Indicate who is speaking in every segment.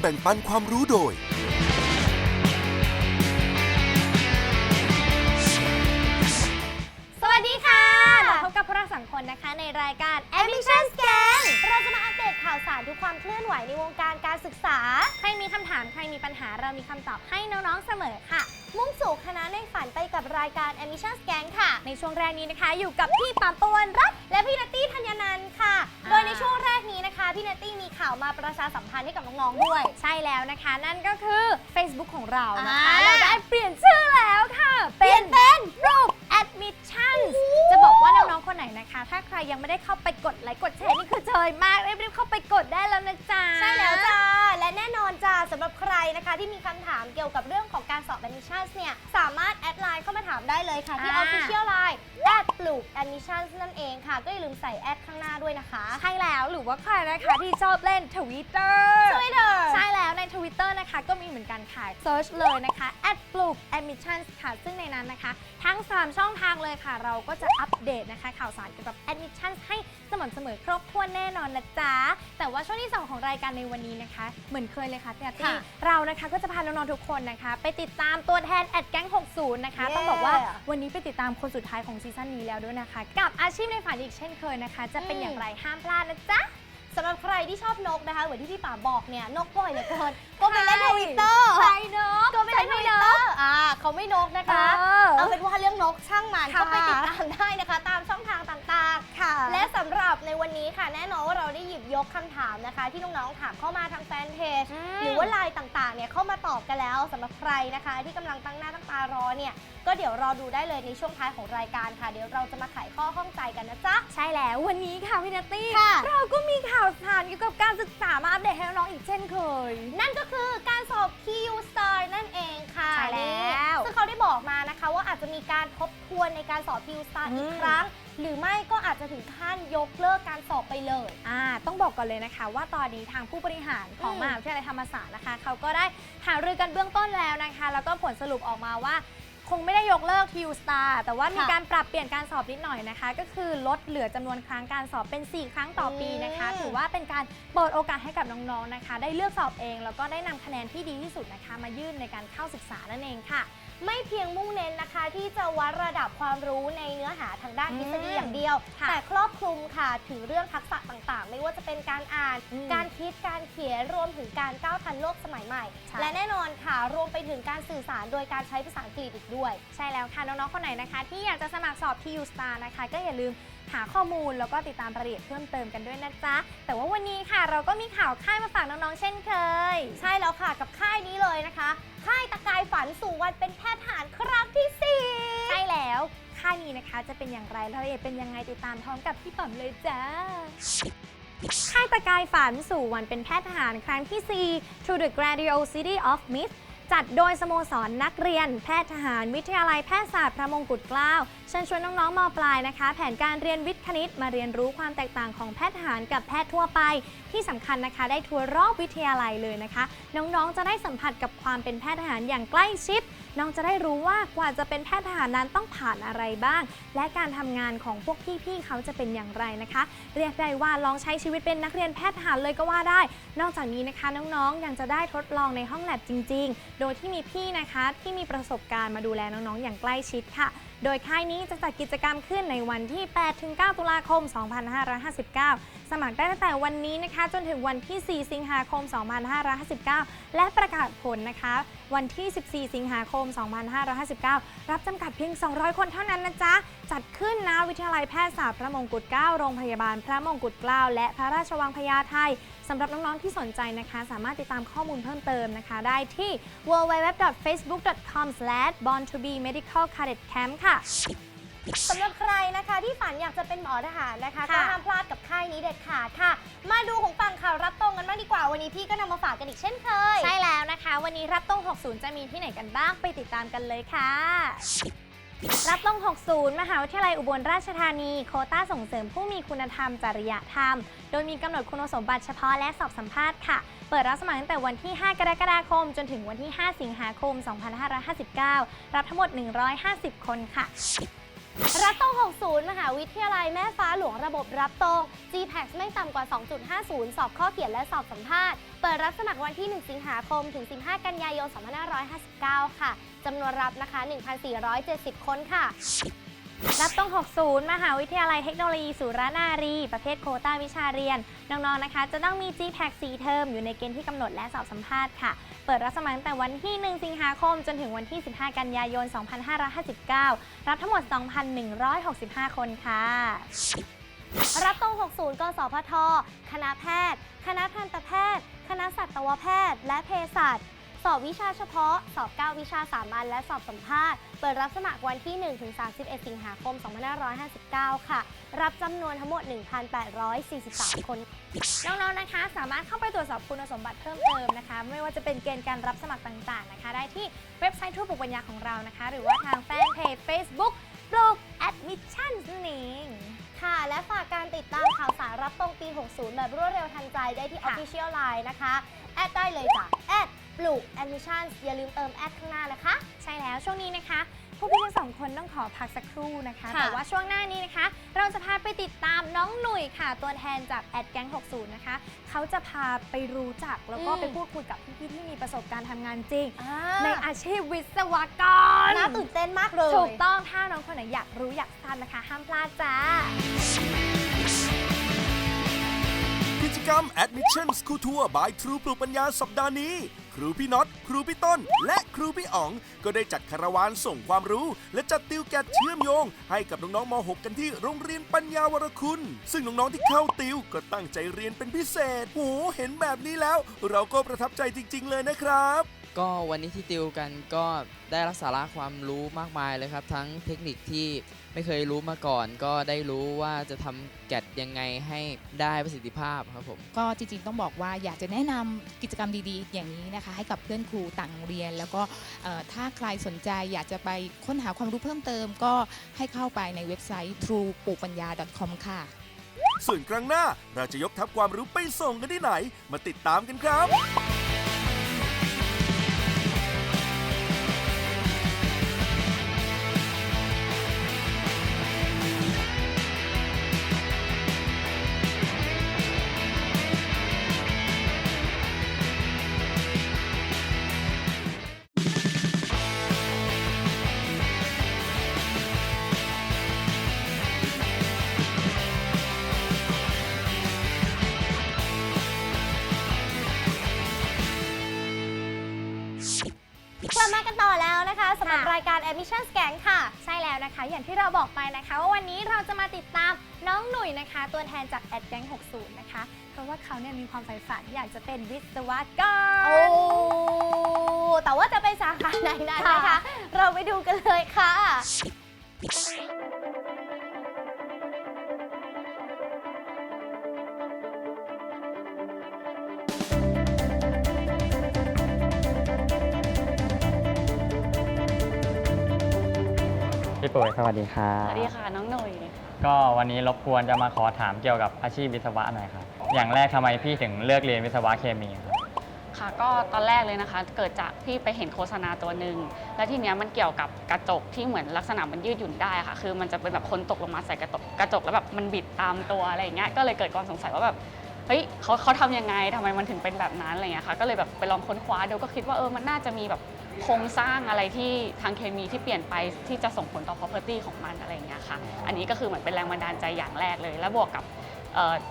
Speaker 1: แบ่งปันความรู้โดย
Speaker 2: สวัสดีค่ะพบกับพวกเราสองคนนะคะในรายการ Admission Scan เราจะมาอัปเดตข่าวสารทุกความเคลื่อนไหวในวงการการศึกษา ใครมีคำถามใครมีปัญหาเรามีคำตอบให้น้องๆเสมอค่ะ มุ่งสู่คณะในฝันไปกับรายการ Admission Scan ค่ะ ในช่วงแรกนี้นะคะ อยู่กับพี่ปามปวนรัตน์และพี่นัตตี้ธัญาวมาประชาสัมพันธ์ให้กับน้องๆด้วย ใช่แล้วนะคะ นั่นก็คือ Facebook ของเรานะคะ
Speaker 3: อ่า
Speaker 2: เราได้เปลี่ยนชื่อแล้วค่ะ เป็น เป็นรูป องๆคนไหนนะคะ ถ้าใครยังไม่ได้เข้าไปกดไลค์กดแชร์นี่คือเจยมากรีบๆเข้าไปกดได้แล้วนะจ๊ะ
Speaker 3: ใช่แล้วจ้า และแน่นอนจ้าสำหรับใครนะคะ ที่มีคำถามเกี่ยวกับเรื่องของการสอบ admissions เนี่ย สามารถแอดไลน์เข้ามาถามได้เลยค่ะ ที่
Speaker 2: อ่า
Speaker 3: official line แอดปลูก admissions นั่นเองค่ะ ก็อย่าลืมใส่แอดข้างหน้าด้วยนะคะ
Speaker 2: ใช่แล้วหรือว่าใครนะคะที่ชอบเล่น Twitter
Speaker 3: ช่วยเถอะ
Speaker 2: ใช่แล้วใน Twitter นะคะ ก็มีเหมือนกันค่ะ search เลยนะคะ at ปลูก admissions ค่ะ ซึ่งในนั้นนะคะ ทั้ง 3 ช่องทางเลยค่ะ เราก็จะอัปเดตนะคะ ข่าวสารเกี่ยวกับ admissions ให้สม่ำเสมอครบถ้วนแน่นอนนะจ๊ะ แต่ว่าช่วงที่ 2 ของรายการในวันนี้นะคะ เหมือนเคยเลยค่ะพี่อาร์ตี้
Speaker 3: ค่ะ
Speaker 2: เรานะคะก็จะพาน้องๆทุกคนนะคะ ไปติดตามตัวแทนแอดแก๊ง60 นะคะ ต้องบอกว่า
Speaker 3: เย้
Speaker 2: วันนี้ไปติดตามคนสุดท้ายของซีซั่นนี้แล้วด้วยนะคะ กับอาชีพในฝันอีกเช่นเคยนะคะ จะเป็น
Speaker 3: อืม
Speaker 2: อย่างไรห้ามพลาดนะจ๊ะ
Speaker 3: สำหรับใครที่ชอบนกนะคะเหมือนที่พี่ป๋าบอกเนี่ยนกบ่อยเหลือเกินก็ไปเล่นทวิตเตอร์
Speaker 2: ใช่เนอะ
Speaker 3: ก็ไปเล่นทวิตเตอร์อ่าเขาไม่นกนะคะ
Speaker 2: เออ
Speaker 3: เอาเป็นว่าเรื่องนกช่างมัน
Speaker 2: ค่ะ
Speaker 3: ก็ไปติดตามได้นะคะ ตามช่องทางต่างๆ
Speaker 2: ค่ะ
Speaker 3: และสำหรับในวันนี้ค่ะ แน่นอนว่าเราได้หยิบยกคำถามนะคะ ที่น้องๆถามเข้ามาทางแฟนเพจ
Speaker 2: อืม
Speaker 3: หรือว่าไลน์ต่างๆเนี่ยเข้ามาตอบกันแล้วสำหรับใครนะคะ ที่กำลังตั้งหน้าตั้งตารอเนี่ยก็เดี๋ยวรอดูได้เลยในช่วงท้ายของรายการค่ะ เดี๋ยวเราจะมาไขข้อข้องใจกันนะจ๊ะ
Speaker 2: ใช่แล้ววันนี้ค่ะพี่นัตตี้
Speaker 3: ค่ะ
Speaker 2: เราก็มีข่าวสารเกี่ยวกับการศึกษามาอัปเดตให้น้องๆอีกเช่นเคย
Speaker 3: นั่นก็คือการสอบ PU Star นั่นเองค่ะ
Speaker 2: ใช่แล้ว
Speaker 3: นี่ซึ่งเขาได้บอกมานะคะว่าอาจจะมีการทบทวนในการสอบ PU Star
Speaker 2: อืม
Speaker 3: อีกครั้ง หรือไม่ก็อาจจะถึงขั้นยกเลิกการสอบไปเลย
Speaker 2: อ่าต้องบอกก่อนเลยนะคะ ว่าตอนนี้ทางผู้บริหารของ
Speaker 3: อืม
Speaker 2: มหาวิทยาลัยธรรมศาสตร์นะคะ เขาก็ได้หารือกันเบื้องต้นแล้วนะคะ แล้วก็ผลสรุปออกมาว่า คงไม่ได้ยกเลิก TU Star แต่ว่ามี
Speaker 3: ค่ะ
Speaker 2: การปรับเปลี่ยนการสอบนิดหน่อยนะคะ ก็คือลดเหลือจำนวนครั้งการสอบเป็น 4 ครั้งต่อปีนะคะ
Speaker 3: อืม
Speaker 2: ถือว่าเป็นการเปิดโอกาสให้กับน้องๆนะคะ ได้เลือกสอบเอง แล้วก็ได้นำคะแนนที่ดีที่สุดนะคะ มายื่นในการเข้าศึกษานั่นเองค่ะ
Speaker 3: ไม่เพียงมุ่งเน้นนะคะ ที่จะวัดระดับความรู้ในเนื้อหาทางด้านทฤษฎีอย่างเดียว
Speaker 2: ค่ะ
Speaker 3: แต่ครอบคลุมค่ะถึงเรื่องทักษะต่างๆ ไม่ว่าจะเป็นการอ่าน
Speaker 2: อืม
Speaker 3: การคิดการเขียนรวมถึงการก้าวทันโลกสมัยใหม่
Speaker 2: ใช่
Speaker 3: และแน่นอนค่ะ รวมไปถึงการสื่อสารโดยการใช้ภาษาอังกฤษอีกด้วย
Speaker 2: ใช่แล้วค่ะน้องๆคนไหนนะคะ ที่อยากจะสมัครสอบ TU Star นะคะ ก็อย่าลืม หาข้อมูลแล้วก็ติดตามรายละเอียดเพิ่มเติมกันด้วยนะจ๊ะ แต่ว่าวันนี้ค่ะ เราก็มีข่าวค่ายมาฝากน้องๆเช่นเคย
Speaker 3: ใช่แล้วค่ะกับค่ายนี้เลยนะคะ ค่ายตะกายฝันสู่วันเป็นแพทย์ทหารครั้งที่สี่
Speaker 2: ใช่แล้ว ค่ายนี้นะคะจะเป็นอย่างไรรายละเอียดเป็นยังไงติดตามพร้อมกับพี่ป๋อมเลยจ้าค่ายตะกายฝันสู่วันเป็นแพทย์ทหารครั้งที่ 4 To the Grandiosity of Myth จัดโดยสโมสรนักเรียน แพทย์ทหาร วิทยาลัยแพทยศาสตร์พระมงกุฎเกล้า เชิญชวนน้องๆมปลายนะคะ แผนการเรียนวิทย์คณิตมาเรียนรู้ความแตกต่างของแพทย์ทหารกับแพทย์ทั่วไป ที่สำคัญนะคะ ได้ทัวร์รอบวิทยาลัยเลยนะคะ น้องๆจะได้สัมผัสกับความเป็นแพทย์ทหารอย่างใกล้ชิด น้องจะได้รู้ว่ากว่าจะเป็นแพทย์ทหารนั้นต้องผ่านอะไรบ้าง และการทำงานของพวกพี่ๆเขาจะเป็นอย่างไรนะคะ เรียกได้ว่าลองใช้ชีวิตเป็นนักเรียนแพทย์ทหารเลยก็ว่าได้ นอกจากนี้นะคะน้องๆยังจะได้ทดลองในห้องแลบจริง ๆ โดยที่มีพี่นะคะที่มีประสบการณ์มาดูแลน้องๆอย่างใกล้ชิดค่ะ โดยค่ายนี้จะจัดกิจกรรมขึ้นในวันที่ 8-9 ตุลาคม 2559 สมัครได้ตั้งแต่วันนี้นะคะจนถึงวันที่ 4 สิงหาคม 2559 และประกาศผลนะคะ วันที่ 14 สิงหาคม 2559 รับจำกัดเพียง 200 คนเท่านั้นนะจ๊ะ จัดขึ้นณวิทยาลัยแพทยศาสตร์พระมงกุฎเกล้าโรงพยาบาลพระมงกุฎเกล้าและพระราชวังพญาไทสำหรับน้อง ๆ ที่สนใจนะคะ สามารถติดตามข้อมูลเพิ่มเติมนะคะ ได้ที่ www.facebook.com/born-to-be-medical-cadet-camp ค่ะ
Speaker 3: สำหรับใครนะคะที่ฝันอยากจะเป็นหมอทหารนะคะก็
Speaker 2: ค่ะ
Speaker 3: ห้ามพลาดกับค่ายนี้เด็ดขาดค่ะ มาดูของฝั่งข่าวรับตรงกันบ้างดีกว่าวันนี้พี่ก็นำมาฝากกันอีกเช่นเคย
Speaker 2: ใช่แล้วนะคะ วันนี้รับต้อง60 จะมีที่ไหนกันบ้างไปติดตามกันเลยค่ะ รับต้อง60 มหาวิทยาลัยอุบลราชธานี โควต้าส่งเสริมผู้มีคุณธรรมจริยธรรม โดยมีกำหนดคุณสมบัติเฉพาะและสอบสัมภาษณ์ค่ะ เปิดรับสมัครตั้งแต่วันที่ 5 กรกฎาคม จนถึงวันที่ 5 สิงหาคม 2559 รับทั้งหมด 150 คนค่ะ
Speaker 3: รับตรง 60 มหาวิทยาลัยแม่ฟ้าหลวงระบบรับตรง GPAX ไม่ต่ำกว่า 2.50 สอบข้อเขียนและสอบสัมภาษณ์ เปิดรับสมัครวันที่ 1 สิงหาคม ถึง 15 กันยายน 2559 ค่ะ จำนวนรับนะคะ 1,470 คนค่ะ
Speaker 2: รับต้อง60 มหาวิทยาลัยเทคโนโลยีสุรนารี ประเภทโควต้าวิชาเรียน น้องๆ นะคะ จะต้องมี GPAC 4เทอม อยู่ในเกณฑ์ที่กำหนดและสอบสัมภาษณ์ค่ะ เปิดรับสมัครตั้งแต่วันที่ 1 สิงหาคม จนถึงวันที่ 15 กันยายน 2559 รับทั้งหมด 2,165 คนค่ะ
Speaker 3: รับตรง 60 กสพท คณะแพทย์ คณะทันตแพทย์ คณะสัตวแพทย์ และเภสัช สอบวิชาเฉพาะ สอบ 9 วิชาสามัญและสอบสัมภาษณ์ เปิดรับสมัครวันที่ 1-31 สิงหาคม 2559 ค่ะ รับจำนวนทั้งหมด 1,843 คน
Speaker 2: น้องๆ นะคะ สามารถเข้าไปตรวจสอบคุณสมบัติเพิ่มเติมนะคะ ไม่ว่าจะเป็นเกณฑ์การรับสมัครต่างๆ นะคะ ได้ที่เว็บไซต์ทูปลูกปัญญาของเรานะคะ หรือว่าทางแฟนเพจ Facebook ปลูก Admission นั่นเอง
Speaker 3: ค่ะ และฝากการติดตามข่าวสารรับตรงปี 60 แบบรวดเร็วทันใจได้ที่ Official Line นะคะ แอดได้เลยจ้ะแอดปลูก admissions อย่าลืมเติมแอดข้างหน้านะคะ
Speaker 2: ใช่แล้วช่วงนี้นะคะ พวกพี่ทั้งสองคนต้องขอพักสักครู่นะคะ
Speaker 3: ค่ะ
Speaker 2: แต่ว่าช่วงหน้านี้นะคะ เราจะพาไปติดตามน้องหนุ่ยค่ะ ตัวแทนจากแอดแก๊ง60 นะคะ เขาจะพาไปรู้จักแล้วก็ไปพูดคุยกับพี่ๆที่มีประสบการณ์ทำงานจริง ในอาชีพวิศวกร
Speaker 3: น่าตื่นเต้นมากเลย
Speaker 2: ถูกต้องถ้าน้องคนไหนอยากรู้อยากทราบนะคะ ห้ามพลาดจ้า
Speaker 1: กิจกรรม Admission School Tour by True ปลูกปัญญาสัปดาห์นี้ ครูพี่น็อต ครูพี่ต้น และครูพี่อ๋อง ก็ได้จัดคาราวานส่งความรู้ และจัดติวแกดเชื่อมโยง ให้กับน้องๆม .6 กันที่โรงเรียนปัญญาวรคุณ ซึ่งน้องๆที่เข้าติวก็ตั้งใจเรียนเป็นพิเศษโหเห็นแบบนี้แล้ว เราก็ประทับใจจริง ๆ เลยนะครับ
Speaker 4: ก็วันนี้ที่ติวกันก็ได้รับสาระความรู้มากมายเลยครับ ทั้งเทคนิคที่ไม่เคยรู้มาก่อน ก็ได้รู้ว่าจะทำแกดยังไงให้ได้ประสิทธิภาพครับผม
Speaker 5: ก็จริงๆต้องบอกว่าอยากจะแนะนำกิจกรรมดีๆ อย่างนี้นะคะ ให้กับเพื่อนครูต่างโรงเรียน แล้วก็เอ่อถ้าใครสนใจอยากจะไปค้นหาความรู้เพิ่มเติม ก็ให้เข้าไปในเว็บไซต์ true ปลูกปัญญา .com ค่ะ
Speaker 1: ส่วนครั้งหน้าเราจะยกทัพความรู้ไปส่งกันที่ไหน มาติดตามกันครับ
Speaker 2: เพราะว่าเขาเนี่ยมีความใฝ่ฝันอยากจะเป็นวิศวก
Speaker 3: โอ้
Speaker 2: ร
Speaker 3: แต่ว่าจะไปสาขาไหนนั้นนะคะ
Speaker 2: ค่ะ
Speaker 3: เราไปดูกันเลยค่ะ
Speaker 6: พี่ปุ๋ยสวัสดีครั
Speaker 7: ส
Speaker 6: บ
Speaker 7: วัสดีค่ะน้องหนุ่ย
Speaker 6: ก็วันนี้รบกวนจะมาขอถามเกี่ยวกับอาชีพวิศวะหน่อยครับ อย่างแรกทำไมพี่ถึงเลือกเรียนวิศวะเคมีครับ
Speaker 7: ค่ะก็ตอนแรกเลยนะคะ เกิดจากพี่ไปเห็นโฆษณาตัวหนึ่งแล้วทีเนี้ยมันเกี่ยวกับกระจกที่เหมือนลักษณะมันยืดหยุ่นได้ค่ะ คือมันจะเป็นแบบคนตกลงมาใส่กระจกกระจกแล้วแบบมันบิดตามตัวอะไรอย่างเงี้ยก็เลยเกิดความสงสัยว่าแบบเฮ้ยเขาเขาทำยังไงทำไมมันถึงเป็นแบบนั้นอะไรเงี้ยค่ะก็เลยแบบไปลองค้นคว้าดูก็คิดว่าเออมันน่าจะมีแบบโครงสร้างอะไรที่ทางเคมีที่เปลี่ยนไปที่จะส่งผลต่อ property ของมันอะไรอย่างเงี้ยค่ะ อันนี้ก็คือเหมือนเป็นแรงบันดาลใจอย่างแรกเลย แล้วบวกกับ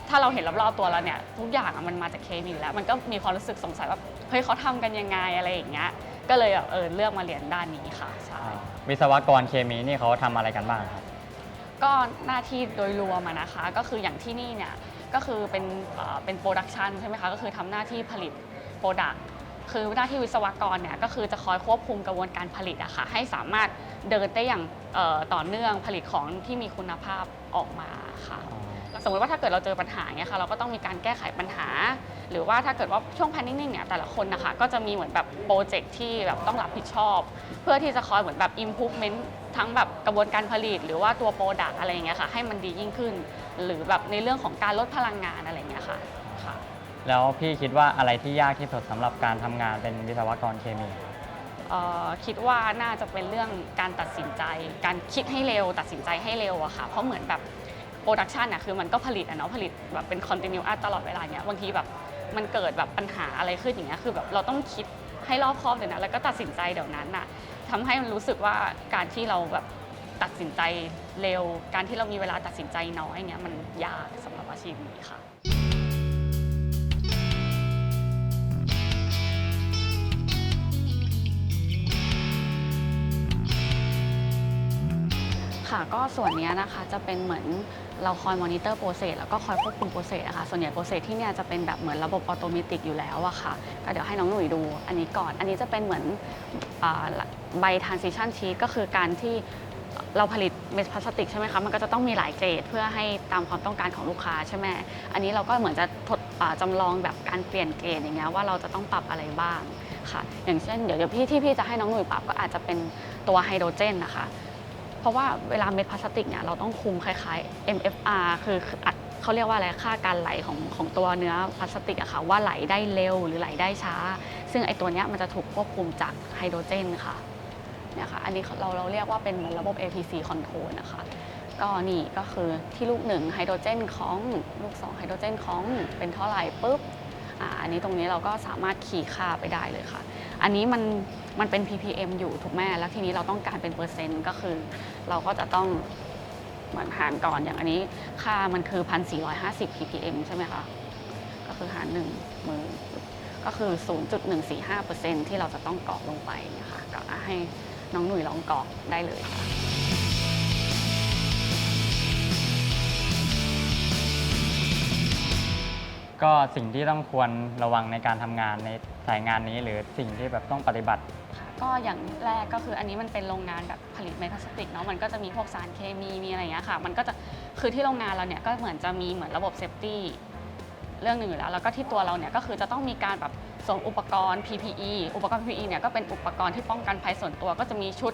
Speaker 7: ถ้าเราเห็นรอบๆตัวเราเนี่ยทุกอย่างอะมันมาจากเคมีอยู่แล้ว มันก็มีความรู้สึกสงสัยว่าเฮ้ยเขาทำกันยังไงอะไรอย่างเงี้ยก็เลยแบบเออเลือกมาเรียนด้านนี้ค่ะใช่
Speaker 6: วิศวกรเคมีนี่เขาทำอะไรกันบ้างครับ
Speaker 7: ก็หน้าที่โดยรวมอะนะคะก็คืออย่างที่นี่เนี่ยก็คือเป็นเอ่อเป็นโปรดักชันใช่ไหมคะก็คือทำหน้าที่ผลิตโปรดักคือหน้าที่วิศวกรเนี่ยก็คือจะคอยควบคุมกระบวนการผลิตอะค่ะให้สามารถเดินได้อย่างเอ่อต่อเนื่องผลิตของที่มีคุณภาพออกมาค่ะ สมมติว่าถ้าเกิดเราเจอปัญหาเนี่ยค่ะเราก็ต้องมีการแก้ไขปัญหา หรือว่าถ้าเกิดว่าช่วงแพนนิ่งเนี่ยแต่ละคนนะคะก็จะมีเหมือนแบบโปรเจกต์ที่แบบต้องรับผิดชอบ เพื่อที่จะคอยเหมือนแบบ improvement ทั้งแบบกระบวนการผลิต หรือว่าตัวโปรดักอะไรอย่างเงี้ยค่ะให้มันดียิ่งขึ้น หรือแบบในเรื่องของการลดพลังงานอะไรอย่างเงี้ยค่ะค่ะ
Speaker 6: แล้วพี่คิดว่าอะไรที่ยากที่สุดสำหรับการทำงานเป็นวิศวกรเคมีครับ
Speaker 7: เอ่อคิดว่าน่าจะเป็นเรื่องการตัดสินใจ การคิดให้เร็วตัดสินใจให้เร็วอะค่ะ เพราะเหมือนแบบโปรดักชันอะคือมันก็ผลิตอะเนาะผลิตแบบเป็นคอนติเนียร์ตลอดเวลาเนี้ยบางทีแบบมันเกิดแบบปัญหาอะไรขึ้นอย่างเงี้ยคือแบบเราต้องคิดให้รอบคอบเลยนะแล้วก็ตัดสินใจเดี๋ยวนั้นอะทำให้มันรู้สึกว่าการที่เราแบบตัดสินใจเร็ว การที่เรามีเวลาตัดสินใจน้อยเนี้ยมันยากสำหรับอาชีพนี้ค่ะค่ะก็ส่วนเนี้ยนะคะจะเป็นเหมือน เราคอยมอนิเตอร์โปรเซสแล้วก็คอยควบคุมโปรเซสอะค่ะส่วนใหญ่โปรเซสที่เนี่ยจะเป็นแบบเหมือนระบบออโตเมติกอยู่แล้วอะค่ะก็เดี๋ยวให้น้องหนุ่ยดูอันนี้ก่อน อันนี้จะเป็นเหมือนอใบ transition sheet ก็คือการที่เราผลิตเม็ดพลาสติกใช่ไหมคะ มันก็จะต้องมีหลายเกรดเพื่อให้ตามความต้องการของลูกค้าใช่ไหม อันนี้เราก็เหมือนจะทดจำลองแบบการเปลี่ยนเกรดอย่างเงี้ยว่าเราจะต้องปรับอะไรบ้างค่ะ อย่างเช่นเดี๋ยวพี่ที่พี่จะให้น้องหนุ่ยปรับก็อาจจะเป็นตัวไฮโดรเจนนะคะ ราะว่าเวลาเม็ดพลาสติกเนี่ยเราต้องคุมคล้ายๆ MFR คืออัดเขาเรียกว่าอะไรค่าการไหลของของตัวเนื้อพลาสติกอะค่ะว่าไหลได้เร็วหรือไหลได้ช้า ซึ่งไอตัวเนี้ยมันจะถูกควบคุมจากไฮโดรเจนค่ะเนี่ยค่ะอันนี้เราเราเรียกว่าเป็นเหมือนระบบ APC control นะคะก็นี่ก็คือที่ลูกหนึ่งไฮโดรเจนของลูกสองไฮโดรเจนของเป็นเท่าไหร่ปุ๊บอ่าอันนี้ตรงนี้เราก็สามารถขี่ค่าไปได้เลยค่ะ อันนี้มัน มันเป็น ppm อยู่ถูกไหมแล้วทีนี้เราต้องการเป็นเปอร์เซ็นต์ก็คือ เราก็จะต้องเหมือนหารก่อนอย่างอันนี้ ค่ามันคือ 1,450 ppm ใช่ไหมคะก็คือหารหนึ่งมือก็คือ 0.145%ที่เราจะต้องกรอกลงไปนี่ยค่ะก็ให้น้องหนุ่ยลองกรอกได้เลยค่ะ
Speaker 6: ก็สิ่งที่ต้องควรระวังในการทำงานในสายงานนี้หรือสิ่งที่แบบต้องปฏิบัติ
Speaker 7: ก็อย่างแรกก็คืออันนี้มันเป็นโรงงานแบบผลิตเม็ดพลาสติกเนาะมันก็จะมีพวกสารเคมีมีอะไรอย่างเงี้ยค่ะ มันก็จะคือที่โรงงานเราเนี่ยก็เหมือนจะมีเหมือนระบบเซฟตี้เรื่องหนึ่งอยู่แล้วแล้วก็ที่ตัวเราเนี่ยก็คือจะต้องมีการแบบสวมอุปกรณ์ PPE อุปกรณ์ PPE เนี่ยก็เป็นอุปกรณ์ที่ป้องกันภัยส่วนตัว ก็จะมีชุด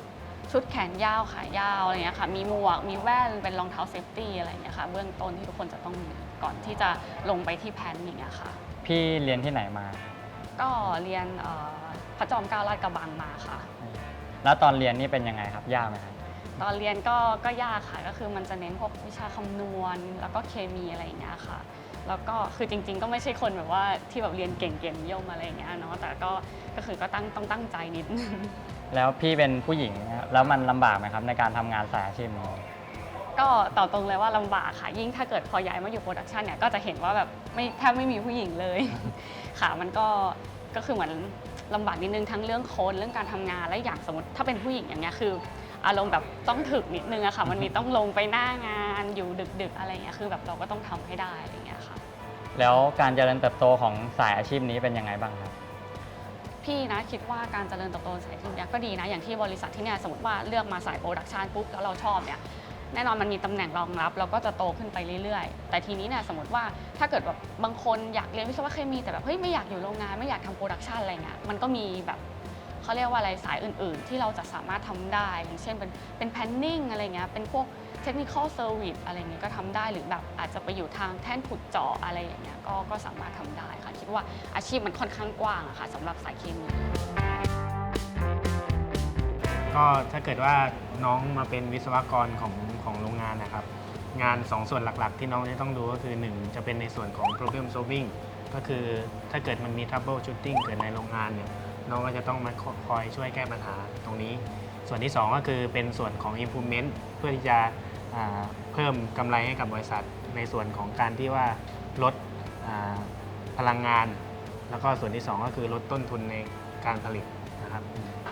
Speaker 7: ชุดแขนยาวขายาวอะไรอย่างเงี้ยค่ะ มีหมวก มีแว่น เป็นรองเท้าเซฟตี้อะไรอย่างเงี้ยค่ะ เบื้องต้นที่ทุกคนจะต้องมีก่อนที่จะลงไปที่แพลนอย่างเงี้ยค่ะ
Speaker 6: พี่เรียนที่ไหนมา
Speaker 7: ก็เรียนเอ่อ พระจอมเกล้าลาดกระบังมาค่ะ
Speaker 6: แล้วตอนเรียนนี่เป็นยังไงครับยากไหมครับ
Speaker 7: ตอนเรียนก็ก็ยากค่ะ ก็คือมันจะเน้นพวกวิชาคำนวณ แล้วก็เคมีอะไรอย่างเงี้ยค่ะ แล้วก็คือจริง ๆ ก็ไม่ใช่คนแบบว่าที่แบบเรียนเก่งๆนิยมอะไรอย่างเงี้ยเนาะแต่ก็ก็คือก็ตั้งต้องตั้งใจนิดนึง
Speaker 6: แล้วพี่เป็นผู้หญิงนะครับแล้วมันลำบากไหมครับในการทำงานสายอาชีพนี้
Speaker 7: ก็ตอบตรงเลยว่าลำบากค่ะ ยิ่งถ้าเกิดพอย้ายมาอยู่โปรดักชันเนี่ยก็จะเห็นว่าแบบไม่แทบไม่มีผู้หญิงเลย ค่ะมันก็ก็คือเหมือน ลำบากนิดนึงทั้งเรื่องโค้ดเรื่องการทำงานและอย่างสมมติถ้าเป็นผู้หญิงอย่างเงี้ยคือ อารมณ์แบบต้องถึกนิดนึงอะค่ะมันมีต้องลงไปหน้างานอยู่ดึก ๆ อะไรเงี้ยคือแบบเราก็ต้องทำให้ได้อะไรเงี้ยค่ะ
Speaker 6: แล้วการเจริญเติบโตของสายอาชีพนี้เป็นยังไงบ้างครับ
Speaker 7: พี่นะคิดว่าการเจริญเติบโตสายที่เนี้ยก็ดีนะอย่างที่บริษัทที่เนี่ยสมมติว่าเลือกมาสายโปรดักชันปุ๊บแล้วเราชอบเนี่ย แน่นอนมันมีตำแหน่งรองรับเราก็จะโตขึ้นไปเรื่อยๆ แต่ทีนี้เนี่ยสมมติว่าถ้าเกิดแบบบางคนอยากเรียนวิศวะเคมีแต่แบบเฮ้ยไม่อยากอยู่โรงงานไม่อยากทำโปรดักชันอะไรเงี้ยมันก็มีแบบเขาเรียกว่าอะไรสายอื่นๆ ที่เราจะสามารถทำได้อย่างเช่นเป็นเป็น planning อะไรเงี้ยเป็นพวก technical service อะไรเงี้ยก็ทำได้หรือแบบอาจจะไปอยู่ทางแท่นขุดเจาะอะไรอย่างเงี้ยก็ก็สามารถทำได้ค่ะคิดว่าอาชีพมันค่อนข้างกว้างอะค่ะสำหรับสายเคมี
Speaker 8: ก็ถ้าเกิดว่าน้องมาเป็นวิศวกรของ ของโรงงานนะครับ งาน 2 ส่วนหลักๆ ที่น้องจะต้องดูก็คือ 1 จะเป็นในส่วนของ problem solving ก็คือถ้าเกิดมันมี trouble shooting เกิดในโรงงานเนี่ยน้องก็จะต้องมาคอยช่วยแก้ปัญหาตรงนี้ ส่วนที่ 2 ก็คือเป็นส่วนของ improvement เพื่อที่จะเพิ่มกำไรให้กับบริษัท ในส่วนของการที่ว่าลดพลังงาน แล้วก็ส่วนที่ 2 ก็คือลดต้นทุนในการผลิตนะครับ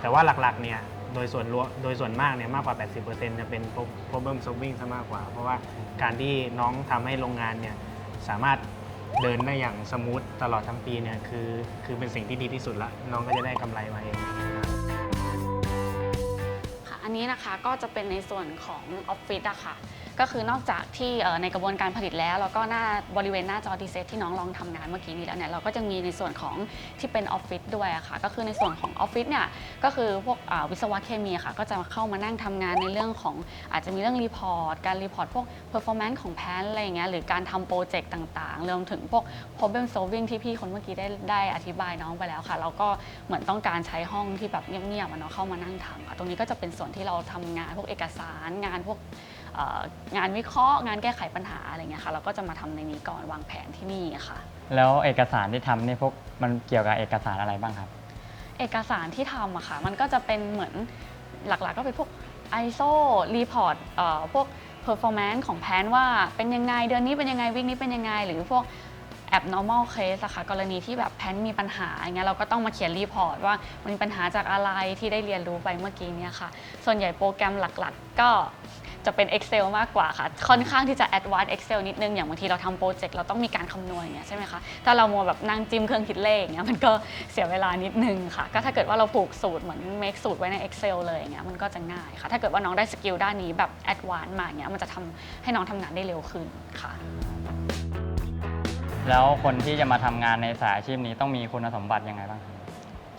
Speaker 8: แต่ว่าหลักๆเนี่ย โดยส่วนรวมโดยส่วนมากเนี่ยมากกว่า 80%จะเป็น problem solving ซะมากกว่า เพราะว่าการที่น้องทำให้โรงงานเนี่ยสามารถเดินได้อย่างสมูทตลอดทั้งปีเนี่ยคือคือเป็นสิ่งที่ดีที่สุดละน้องก็จะได้กำไรมาเองนะครับ
Speaker 7: ค่ะอันนี้นะคะก็จะเป็นในส่วนของออฟฟิศอะค่ะ ก็คือนอกจากที่ในกระบวนการผลิตแล้ว แล้วก็หน้าบริเวณหน้าจอดีเซตที่น้องลองทำงานเมื่อกี้นี้แล้วเนี่ยเราก็จะมีในส่วนของที่เป็นออฟฟิศด้วยค่ะก็คือในส่วนของออฟฟิศเนี่ยก็คือพวกวิศวะเคมีค่ะก็จะเข้ามานั่งทำงานในเรื่องของอาจจะมีเรื่องรีพอร์ตการรีพอร์ตพวก performance ของแพนอะไรอย่างเงี้ยหรือการทำโปรเจกต์ต่างๆรวมถึงพวก problem solving ที่พี่คนเมื่อกี้ได้ได้อธิบายน้องไปแล้วค่ะ เราก็เหมือนต้องการใช้ห้องที่แบบเงียบๆอะเนาะเข้ามานั่งทำค่ะตรงนี้ก็จะเป็นส่วนที่เราทำงานพวกเอกสารงานพวก งานวิเคราะห์ งานแก้ไขปัญหาอะไรเงี้ยค่ะเราก็จะมาทำในนี้ก่อนวางแผนที่นี่ค่ะ
Speaker 6: แล้วเอกสารที่ทำนี่พวกมันเกี่ยวกับเอกสารอะไรบ้างครับ
Speaker 7: เอกสารที่ทำอะค่ะมันก็จะเป็นเหมือนหลักๆ ก็เป็นพวก ISO report เอ่อพวก performance ของแพนว่าเป็นยังไงเดือนนี้เป็นยังไงวิกนี้เป็นยังไง หรือพวก abnormal case อะค่ะกรณีที่แบบแพนมีปัญหาอย่างเงี้ยเราก็ต้องมาเขียนรีพอร์ตว่ามันมีปัญหาจากอะไรที่ได้เรียนรู้ไปเมื่อกี้เนี่ยค่ะ ส่วนใหญ่โปรแกรมหลักๆ ก็ จะเป็น Excel มากกว่าค่ะ ค่อนข้างที่จะ advanced Excel นิดนึง อย่างบางทีเราทำโปรเจกต์เราต้องมีการคำนวณอย่างเงี้ยใช่ไหมคะ ถ้าเรามัวแบบนั่งจิ้มเครื่องคิดเลขอย่างเงี้ยมันก็เสียเวลานิดนึงค่ะ ก็ถ้าเกิดว่าเราผูกสูตรเหมือน make สูตรไว้ใน Excel เลยอย่างเงี้ยมันก็จะง่ายค่ะ ถ้าเกิดว่าน้องได้สกิลด้านนี้แบบ advanced มาอย่างเงี้ยมันจะทำให้น้องทำงานได้เร็วขึ้นค่ะ
Speaker 6: แล้วคนที่จะมาทำงานในสายอาชีพนี้ต้องมีคุณสมบัติยังไงบ้างครับ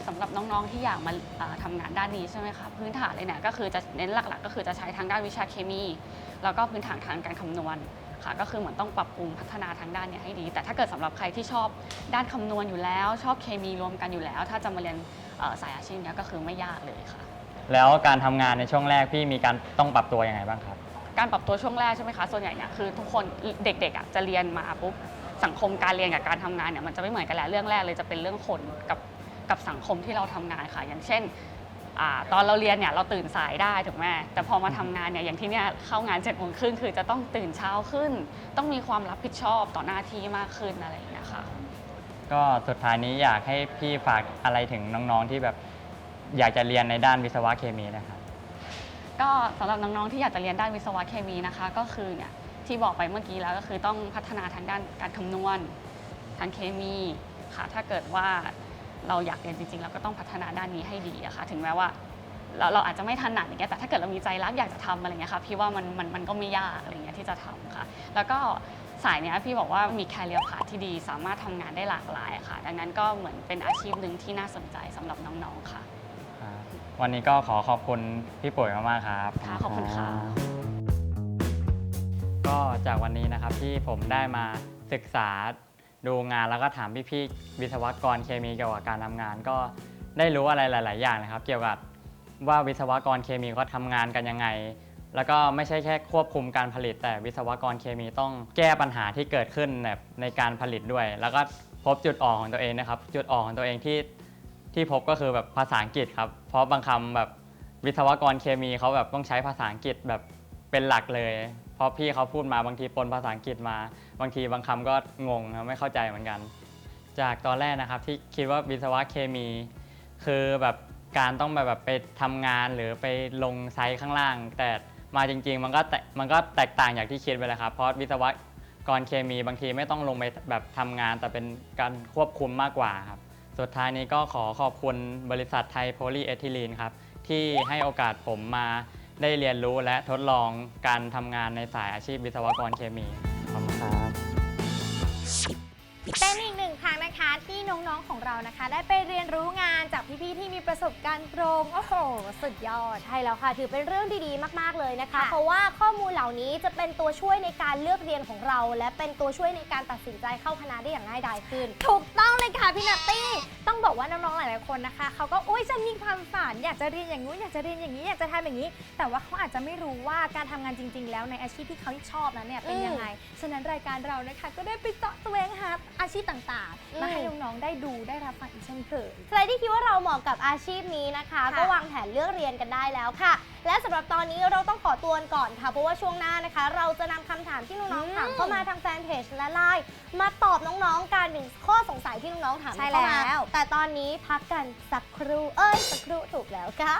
Speaker 7: สำหรับน้องๆที่อยากมาอ่าทำงานด้านนี้ใช่ไหมคะพื้นฐานเลยเนี่ยก็คือจะเน้นหลักๆ ก็คือจะใช้ทางด้านวิชาเคมี แล้วก็พื้นฐานทางการคำนวณค่ะ ก็คือเหมือนต้องปรับปรุงพัฒนาทางด้านเนี้ให้ดี แต่ถ้าเกิดสำหรับใครที่ชอบด้านคำนวณอยู่แล้ว ชอบเคมีรวมกันอยู่แล้ว ถ้าจะมาเรียนเอ่อสายอาชีพเนี้ยก็คือไม่ยากเลยค่ะ
Speaker 6: แล้วการทำงานในช่วงแรกพี่มีการต้องปรับตัวยังไงบ้างครับ
Speaker 7: การปรับตัวช่วงแรกใช่ไหมคะ ส่วนใหญ่เนี่ยคือทุกคนเด็กๆอะจะเรียนมาปุ๊บสังคมการเรียนกับการทำงานเนี่ยมันจะไม่เหมือนกันแหละเรื่องแรกเลยจะเป็นเรื่องคนกับ กับสังคมที่เราทำงานค่ะ อย่างเช่นอาตอนเราเรียนเนี่ยเราตื่นสายได้ถูกไหมแต่พอมาทำงานเนี่ยอย่างที่เนี่ยเข้างาน7จ็ดโมงครึ่งคือจะต้องตื่นเช้าขึ้น ต้องมีความรับผิดชอบต่อหน้าที่มากขึ้นอะไรอย่างเงี้ยค่ะ
Speaker 6: ก็สุดท้ายนี้อยากให้พี่ฝากอะไรถึงน้องๆที่แบบอยากจะเรียนในด้านวิศวะเคมีนะครับ
Speaker 7: ก็สำหรับน้องๆที่อยากจะเรียนด้านวิศวะเคมีนะคะ ก็คือเนี่ยที่บอกไปเมื่อกี้แล้วก็คือต้องพัฒนาทางด้านการคำนวณทางเคมีค่ะถ้าเกิดว่า เราอยากเรียนจริงๆเราก็ต้องพัฒนาด้านนี้ให้ดีอะค่ะถึงแม้ว่าเราเราอาจจะไม่ถนัดอย่างเงี้ยแต่ถ้าเกิดเรามีใจรักอยากจะทำอะไรเงี้ยค่ะพี่ว่ามันมันมันก็ไม่ยากอะไรเงี้ยที่จะทำค่ะ แล้วก็สายเนี้ยพี่บอกว่ามีแคเรียพาที่ดีสามารถทำงานได้หลากหลายอะค่ะ ดังนั้นก็เหมือนเป็นอาชีพหนึ่งที่น่าสนใจสำหรับน้องๆค่ะ
Speaker 6: ครับวันนี้ก็ขอขอบคุณพี่ปุ๋ยมากๆครับ
Speaker 7: ค่ะขอบคุณค่ะ
Speaker 6: ก็จากวันนี้นะครับที่ผมได้มาศึกษา ดูงานแล้วก็ถามพี่ๆวิศวกรเคมีเกี่ยวกับการทำงาน ก็ได้รู้อะไรหลาย ๆ อย่างนะครับ เกี่ยวกับว่าวิศวกรเคมีเขาทำงานกันยังไง แล้วก็ไม่ใช่แค่ควบคุมการผลิต แต่วิศวกรเคมีต้องแก้ปัญหาที่เกิดขึ้นแบบในการผลิตด้วย แล้วก็พบจุดอ่อนของตัวเองนะครับ จุดอ่อนของตัวเองที่ที่พบก็คือแบบภาษาอังกฤษครับ เพราะบางคำแบบวิศวกรเคมีเขาแบบต้องใช้ภาษาอังกฤษแบบเป็นหลักเลย ราะพี่เขาพูดมาบางทีปนภาษาอังกฤษมา บางทีบางคำก็งงไม่เข้าใจเหมือนกัน จากตอนแรกนะครับที่คิดว่าวิศวะเคมี คือแบบการต้องแบบไปทำงานหรือไปลงไซต์ข้างล่าง แต่มาจริง ๆ มันก็แตมันก็แตกต่างจากที่คิดไปเลยครับเพราะวิศวกรเคมีบางทีไม่ต้องลงไปแบบทำงาน แต่เป็นการควบคุมมากกว่าครับ สุดท้ายนี้ก็ขอขอบคุณบริษัทไทยโพลีเอทิลีนครับ ที่ให้โอกาสผมมา ได้เรียนรู้และทดลองการทำงานในสายอาชีพวิศวกรเคมี
Speaker 2: นะคะที่น้องๆของเรานะคะ ได้ไปเรียนรู้งานจากพี่ๆที่มีประสบการณ์ตรงโอ้โหสุดยอด
Speaker 3: ใช่แล้วค่ะ ถือเป็นเรื่องดีๆ มากๆเลยนะคะ
Speaker 2: ค่ะ
Speaker 3: เพราะว่าข้อมูลเหล่านี้จะเป็นตัวช่วยในการเลือกเรียนของเรา และเป็นตัวช่วยในการตัดสินใจเข้าคณะได้อย่างง่ายดายขึ้น
Speaker 2: ถูกต้องเลยค่ะพี่นัตตี้ต้องบอกว่าน้องๆ หลายๆคนนะคะเขาก็อุ้ยฉันมีความฝันอยากจะเรียนอย่างนู้นอยากจะเรียนอย่างนี้อยากจะทำอย่างนี้ แต่ว่าเขาอาจจะไม่รู้ว่าการทำงานจริง ๆ แล้วในอาชีพที่เขาชอบนั้นเนี่ยเป็นยังไงฉะนั้นรายการเรานะคะก็ได้ไปเจาะตัวเองหาอาชีพต่าง
Speaker 3: อืม
Speaker 2: ๆมาให้น้องๆได้ดูได้รับฟังอีกเช่นเคย
Speaker 3: ใครที่คิดว่าเราเหมาะกับอาชีพนี้นะคะ
Speaker 2: ค่ะ
Speaker 3: ก็วางแผนเลือกเรียนกันได้แล้วค่ะ และสำหรับตอนนี้เราต้องขอตัวกันก่อนค่ะ เพราะว่าช่วงหน้านะคะ เราจะนำคำถามที่น้องๆถามเข้ามาทางแฟนเพจและไลน์มาตอบน้องๆการหนึ่งข้อสงสัยที่น้องๆถาม
Speaker 2: ใช่
Speaker 3: เข้ามา
Speaker 2: แล้ว
Speaker 3: แต่ตอนนี้พักกันสักครู่เอ้ยสักครู่ถูกแล้วค่ะ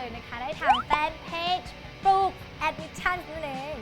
Speaker 2: เข้ามาเลยนะคะ ได้ทางแฟนเพจปลูก admission นั่นเอง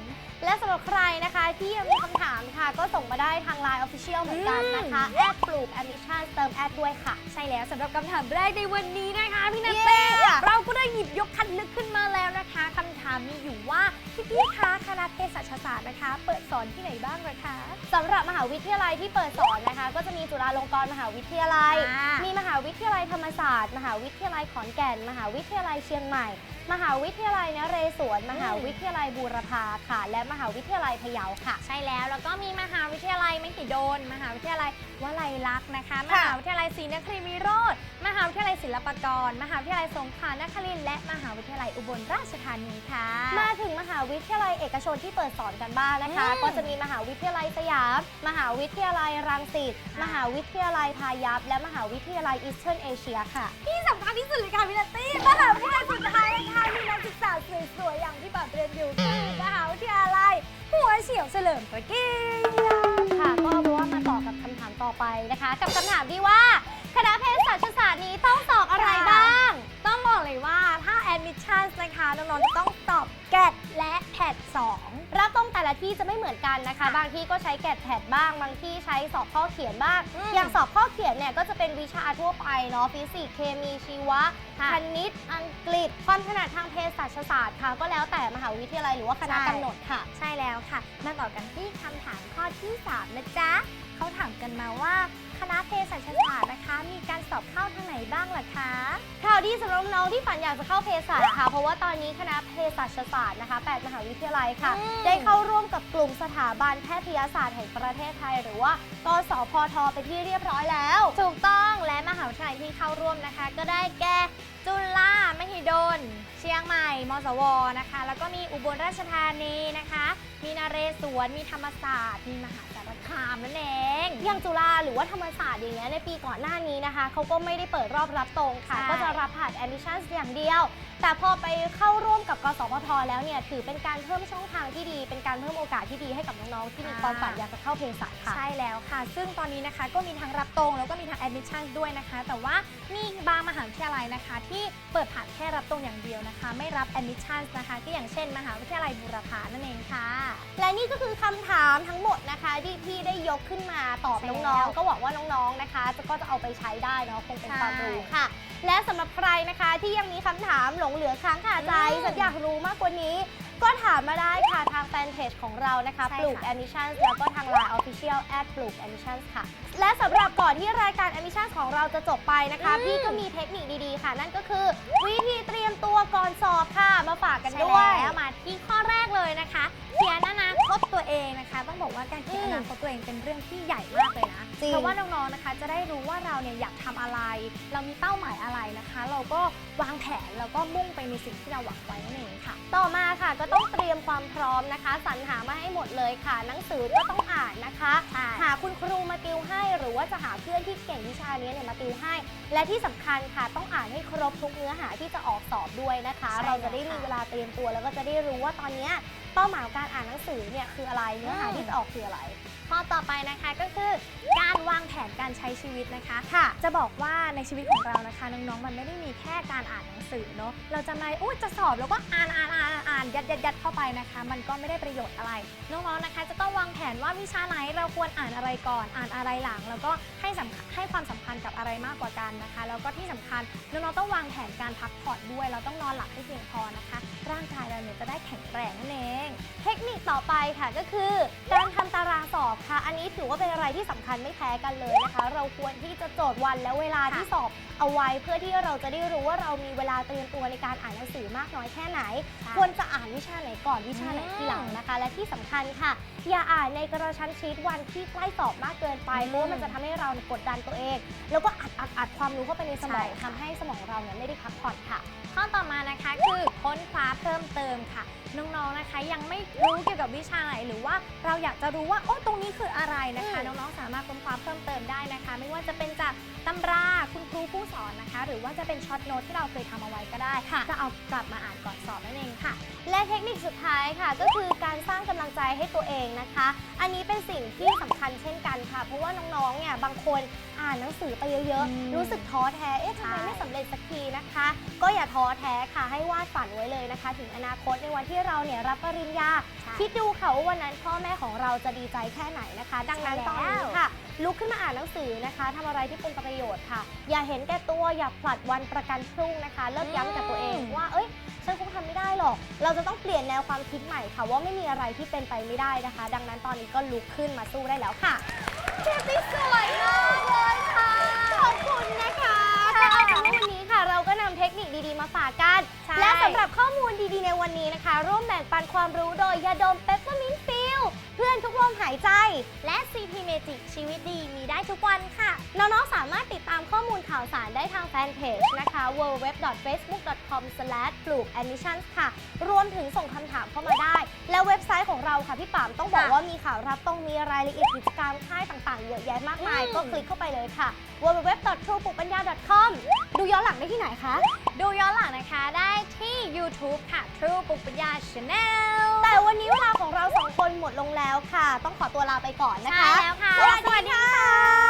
Speaker 3: และสำหรับใครนะคะที่ยังมีคำถามค่ะ ก็ส่งมาได้ทาง Line Official เหมือนกันนะคะแอดปลูก admission เติมแอดด้วยค่ะ
Speaker 2: ใช่แล้วสำหรับคำถามแรกในวันนี้นะคะ พี่นัตเต้
Speaker 3: เย้
Speaker 2: เราก็ได้หยิบยกคัดลึกขึ้นมาแล้วนะคะคำถามมีอยู่ว่า พี่พี่ๆคะคณะเภสัชศาสตร์นะคะ เปิดสอนที่ไหนบ้างเหรอคะ
Speaker 3: สำหรับมหาวิทยาลัยที่เปิดสอนนะคะ ก็จะมีจุฬาลงกรณ์มหาวิทยาลัย
Speaker 2: อ่ามี
Speaker 3: มีมหาวิทยาลัยธรรมศาสตร์ มหาวิทยาลัยขอนแก่น มหาวิทยาลัยเชียงใหม่ มหาวิทยาลัยนเรศวร มหาวิทยาลัยบูรพาค่ะ และมหาวิทยาลัยพะเยาค่ะ
Speaker 2: ใช่แล้วแล้วก็มีมหาวิทยาลัยมหิดล มหาวิทยาลัยวลัยลักษณ์นะคะ มหาวิทยาลัยศรีนครินทร์วิโรธมหาวิทยาลัยศิลปากร มหาวิทยาลัยสงขลานครินทร์และมหาวิทยาลัยอุบลราชธานีค่ะ
Speaker 3: มาถึงมหาวิทยาลัยเอกชนที่เปิดสอนกันบ้างนะคะ
Speaker 2: อืม
Speaker 3: ก็จะมีมหาวิทยาลัยสยาม มหาวิทยาลัยรังสิต
Speaker 2: ค่ะ
Speaker 3: มหาวิทยาลัยพายัพและมหาวิทยาลัยอีสเทิร์นเอเชียค่ะ
Speaker 2: ที่สำคัญที่สุดเลยค่ะพี่นัตตี้มหาวิทยาลัยสุดท้ายนะคะมีนัก ศสวยๆอย่างที่แบบเรียนอยู่คือมหาวิทยาลัยหัวเฉียวเฉลิมพระเกียรติ
Speaker 3: ค่ะ ก็เอาเป็นว่ามาต่อกับคำถามต่อไปนะคะ กับคำถามที่ว่า คณะเภสัชศาสตร์นี้ต้องสอบอะไรบ้าง
Speaker 2: ต้องบอกเลยว่าถ้า admission นะคะน้องๆจะต้องสอบแกดและแพท2
Speaker 3: รับตรงแต่ละที่จะไม่เหมือนกันนะคะ
Speaker 2: ค่ะ
Speaker 3: บางที่ก็ใช้แกดแพดบ้าง บางที่ใช้สอบข้อเขียนบ้าง
Speaker 2: อืม
Speaker 3: อย่างสอบข้อเขียนเนี่ยก็จะเป็นวิชาทั่วไปเนาะฟิสิกส์เคมีชีวะ
Speaker 2: ค่ะ
Speaker 3: คณิต อังกฤษ ความถนัดทางเภสัชศาสตร์ค่ะ ก็แล้วแต่มหาวิทยาลัยหรือว่าคณะ
Speaker 2: ใช่
Speaker 3: กำหนดค่ะ
Speaker 2: ใช่แล้วค่ะ มาต่อกันที่คำถามข้อที่ 3 นะจ๊ะ เขาถามกันมาว่า คณะเภสัชศาสตร์นะคะ มีการสอบเข้าทางไหนบ้างล่ะคะ
Speaker 3: น้องๆที่ฝันอยากจะเข้าเภสัชค่ะ เพราะว่าตอนนี้คณะเภสัชศาสตร์นะคะ 8 มหาวิทยาลัยค่ะ
Speaker 2: อืม
Speaker 3: ได้เข้าร่วมกับกลุ่มสถาบันแพทยศาสตร์แห่งประเทศไทย หรือว่ากสพทไปที่เรียบร้อยแล้ว
Speaker 2: ถูกต้องและมหาวิทยาลัยที่เข้าร่วมนะคะ ก็ได้แก่จุฬามหิดล เชียงใหม่ มสวนะคะ แล้วก็มีอุบลราชธานีนะคะ มีนเรศวรมีธรรมศาสตร์ มีมหาสารคามนั่นเอง
Speaker 3: อย่างจุฬาหรือว่าธรรมศาสตร์อย่างเงี้ยในปีก่อนหน้านี้นะคะเขาก็ไม่ได้เปิดรอบรับตรงค่ะ
Speaker 2: ใช่
Speaker 3: ก็จะรับผ่าน admission อย่างเดียว แต่พอไปเข้าร่วมกับกสพทแล้วเนี่ยถือเป็นการเพิ่มช่องทางที่ดี เป็นการเพิ่มโอกาสที่ดีให้กับน้องๆที่มีความฝันอยากจะเข้าเภสัชค่ะ
Speaker 2: ใช่แล้วค่ะ ซึ่งตอนนี้นะคะก็มีทั้งรับตรงแล้วก็มีทั้ง admission ด้วยนะคะ แต่ว่ามีบางมหาวิทยาลัยนะคะ ที่เปิดผ่านแค่รับตรงอย่างเดียวนะคะ ไม่รับ admission นะคะก็อย่างเช่น มหาวิทยาลัยบูรพานั่นเองค่ะ
Speaker 3: และนี่ก็คือคำถามทั้งหมดนะคะ ที่พี่ได้ยกขึ้นมาตอบ
Speaker 2: ใช่
Speaker 3: น้อง
Speaker 2: แล้ว
Speaker 3: ๆก็หวังว่าน้องๆนะคะ จะก็จะเอาไปใช้ได้เนาะคงเป็น
Speaker 2: ใช่
Speaker 3: ความรู้ค่ะ และสำหรับใครนะคะที่ยังมีคำถามหลงเหลือค้างคาใจ
Speaker 2: อืม
Speaker 3: ฉันอยากรู้มากกว่านี้ ก็ถามมาได้ค่ะทางแฟนเพจของเรานะคะ
Speaker 2: ใช่
Speaker 3: ปลูก
Speaker 2: ค่ะ
Speaker 3: admissions แล้วก็ทาง Line Official at ปลูก admissions ค่ะ และสำหรับก่อนที่รายการ admissions ของเราจะจบไปนะคะ
Speaker 2: อืม
Speaker 3: พี่ก็มีเทคนิคดีๆค่ะ นั่นก็คือ วิธีเตรียมตัวก่อนสอบค่ะ มาฝากกัน
Speaker 2: ใช่
Speaker 3: ด้วย
Speaker 2: แล้วมาที่ข้อแรกเลยนะคะเขียนอนาคตตัวเองนะคะ ต้องบอกว่าการเขียน
Speaker 3: อื
Speaker 2: อ
Speaker 3: ม
Speaker 2: นาคตตัวเองเป็นเรื่องที่ใหญ่มากเลยนะ
Speaker 3: จริง
Speaker 2: เพราะว่าน้องๆนะคะ จะได้รู้ว่าเราเนี่ยอยากทำอะไร เรามีเป้าหมายอะไรนะคะ เราก็วางแผนแล้วก็มุ่งไปในสิ่งที่เราหวังไว้นั่นเองค่ะ
Speaker 3: ต่อมาค่ะก็ต้องเตรียมความพร้อมนะคะสรรหามาให้หมดเลยค่ะ หนังสือก็ต้องอ่านนะคะ
Speaker 2: ใช่
Speaker 3: หาคุณครูมาติวให้หรือว่าจะหาเพื่อนที่เก่งวิชานี้เนี่ยมาติวให้ และที่สำคัญค่ะต้องอ่านให้ครบทุกเนื้อหาที่จะออกสอบด้วยนะคะ
Speaker 2: ใช่
Speaker 3: เราจะได้
Speaker 2: แล้ว
Speaker 3: มี
Speaker 2: ค่ะ
Speaker 3: เวลาเตรียมตัวแล้วก็จะได้รู้ว่าตอนเนี้ยเป้าหมายของการอ่านหนังสือเนี่ยคืออะไรเนื้อหา
Speaker 2: อืม
Speaker 3: ที่จะออกคืออะไร
Speaker 2: ข้อต่อไปนะคะก็คือการวางแผนการใช้ชีวิตนะคะ
Speaker 3: ค่ะ
Speaker 2: จะบอกว่าในชีวิตของเรานะคะน้องๆมันไม่ได้มีแค่การอ่านหนังสือเนาะเราจะมาอุ้จะสอบแล้วก็อ่านอ่านอ่านอ่านอ่านยัดยัดยัดเข้าไปนะคะ มันก็ไม่ได้ประโยชน์อะไรน้องๆนะคะ จะต้องวางแผนว่าวิชาไหนเราควรอ่านอะไรก่อน อ่านอะไรหลัง แล้วก็ให้สำคัญให้ความสำคัญกับอะไรมากกว่ากันนะคะแล้วก็ที่สำคัญน้องๆต้องวางแผนการพักผ่อนด้วย เราต้องนอนหลับให้เพียงพอนะคะ ร่างกายเราเนี่ยจะได้แข็งแรงนั่นเอง
Speaker 3: เทคนิคต่อไปค่ะก็คือการทำตารางสอบค่ะ อันนี้ถือว่าเป็นอะไรที่สำคัญไม่แพ้กันเลยนะคะ เราควรที่จะโจทย์วันและเวลาที่สอบเอาไว้ เพื่อที่เราจะได้รู้ว่าเรามีเวลาเตรียมตัวในการอ่านหนังสือมากน้อยแค่ไหน
Speaker 2: ใช่
Speaker 3: ควรจะอ่านวิชาไหนก่อนวิชาไหนทีหลัง
Speaker 2: อืม
Speaker 3: นะคะ และที่สำคัญค่ะ อย่าอ่านในกระชั้นชิดวันที่ใกล้สอบมากเกินไป
Speaker 2: อืม
Speaker 3: เพราะว่ามันจะทำให้เรากดดันตัวเอง แล้วก็อัดอัดอัดความรู้เข้าไปในสมอง
Speaker 2: ใช่ค่ะ
Speaker 3: ทำให้สมองเราเนี่ยไม่ได้พักผ่อนค่ะ
Speaker 2: ข้อต่อมานะคะคือค้นคว้าเพิ่มเติมค่ะน้องๆนะคะยังไม่รู้เกี่ยวกับวิชาไหนหรือว่าเราอยากจะรู้ว่าโอ้ตรงนี้คืออะไรนะคะ
Speaker 3: อืม
Speaker 2: น้องๆสามารถค้นคว้าเพิ่มเติมได้นะคะ ไม่ว่าจะเป็นจากตำราคุณครูผู้สอนนะคะ หรือว่าจะเป็นช็อตโน้ตที่เราเคยทำเอาไว้ก็ได้
Speaker 3: ค่ะ
Speaker 2: จะเอากลับมาอ่านก่อนสอบนั่นเองค่ะ
Speaker 3: และเทคนิคสุดท้ายค่ะก็คือการสร้างกำลังใจให้ตัวเองนะคะ อันนี้เป็นสิ่งที่สำคัญเช่นกันค่ะ เพราะว่าน้องๆเนี่ยบางคนอ่านหนังสือไปเยอะ
Speaker 2: อืม
Speaker 3: ๆรู้สึกท้อแท้ เอ๊ะทำไม
Speaker 2: ใช่
Speaker 3: ไม่สำเร็จสักทีนะคะ ก็อย่าท้อแท้ค่ะให้วาดฝันไว้เลยนะคะ ถึงอนาคตในวันที่เราเนี่ยรับปริญญา คิดดูค่ะว่าวันนั้นพ่อแม่ของเราจะดีใจแค่ไหนนะคะ ดังนั้น
Speaker 2: ใช่
Speaker 3: ตอนนี้
Speaker 2: แล้ว
Speaker 3: ค่ะ ลุกขึ้นมาอ่านหนังสือนะคะทำอะไรที่เป็นประโยชน์ค่ะ อย่าเห็นแก่ตัวอย่าผลัดวันประกันพรุ่งนะคะ เลิกย้ำกับตัวเองว่าเอ้ยฉันคงทำไม่ได้หรอก เราจะต้องเปลี่ยนแนวความคิดใหม่ค่ะ ว่าไม่มีอะไรที่เป็นไปไม่ได้นะคะ ดังนั้นตอนนี้ก็ลุกขึ้นมาสู้ได้แล้วค่ะเจตี้สวยมากเลยค่ะ ขอบคุณนะคะแต่เอาเป็นว่าวันนี้ค่ะ เราก็นำเทคนิคดีๆมาฝากกัน
Speaker 2: ใช่
Speaker 3: และสำหรับข้อมูลดีๆ ในวันนี้นะคะ ร่วมแบ่งปันความรู้โดยยาดมเปปเปอร์มินต์ฟิลเพื่อนทุกลมหายใจ
Speaker 2: และ CP Magic ชีวิตดีมีได้ทุกวันค่ะ
Speaker 3: น้องๆ สามารถติดตามข้อมูลข่าวสารได้ทางแฟนเพจนะคะ www.facebook.com/plookadmissions ค่ะ รวมถึงส่งคำถามเข้ามาได้ แล้วเว็บไซต์ของเราค่ะพี่ป๋ามต้องบอกว่ามีข่าวรับต้องมีรายละเอียดกิจกรรมค่ายต่างๆ เยอะแยะมากมาย ก็คลิกเข้าไปเลยค่ะ www.truepu ปัญญา .com ดูย้อนหลังได้ที่ไหนคะ
Speaker 2: ดูย้อนหลังนะคะได้ที่ YouTube ค่ะ True ปุกปัญญา Channel
Speaker 3: แต่วันนี้เวลาของเราสองคนหมดลงแล้วค่ะ ต้องขอตัวลาไปก่อนนะคะ
Speaker 2: ใช่แล้วค่ะ
Speaker 3: สวัสดีค่ะ